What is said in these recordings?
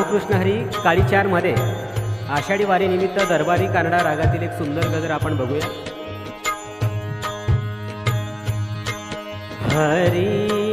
रामकृष्ण हरी काळी मध्ये आषाढी निमित्त दरबारी कानडा रागातील एक सुंदर गजर आपण बघूया हरी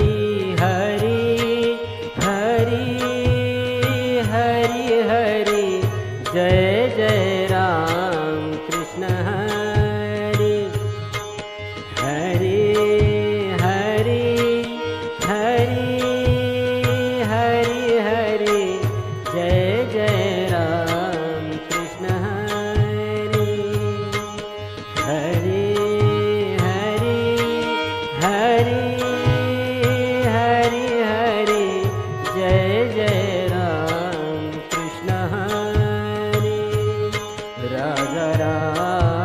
हरि हरि हरि जय जय राम कृष्ण राजा राम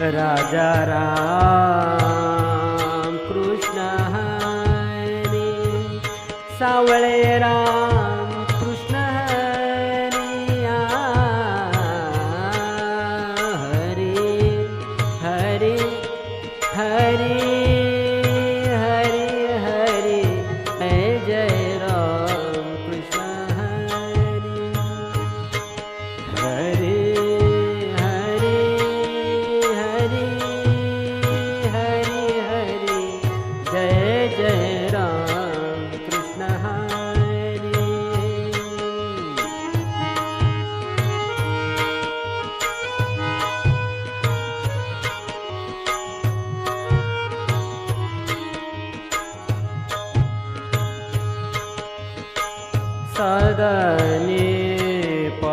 राजा राम कृष्ण हरे सावळे राम कृष्ण हरे हरे हरे हरे சதனே ப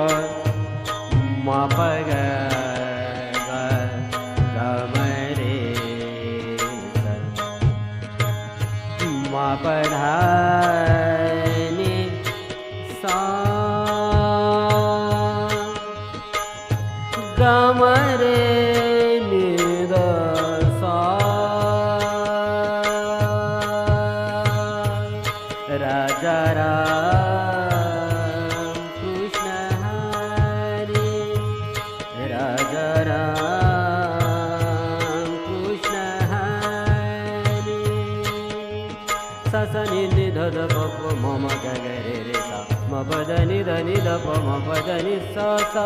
மபக ध ध प प म म ग ग रे रे सा म प द नि द नि द प म प द नि सा सा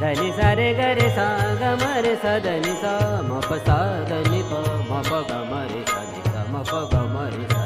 ధని సరే గరి సాగమరి సదని సా మప సాదని ప మప గమరి సని స మప గమరి స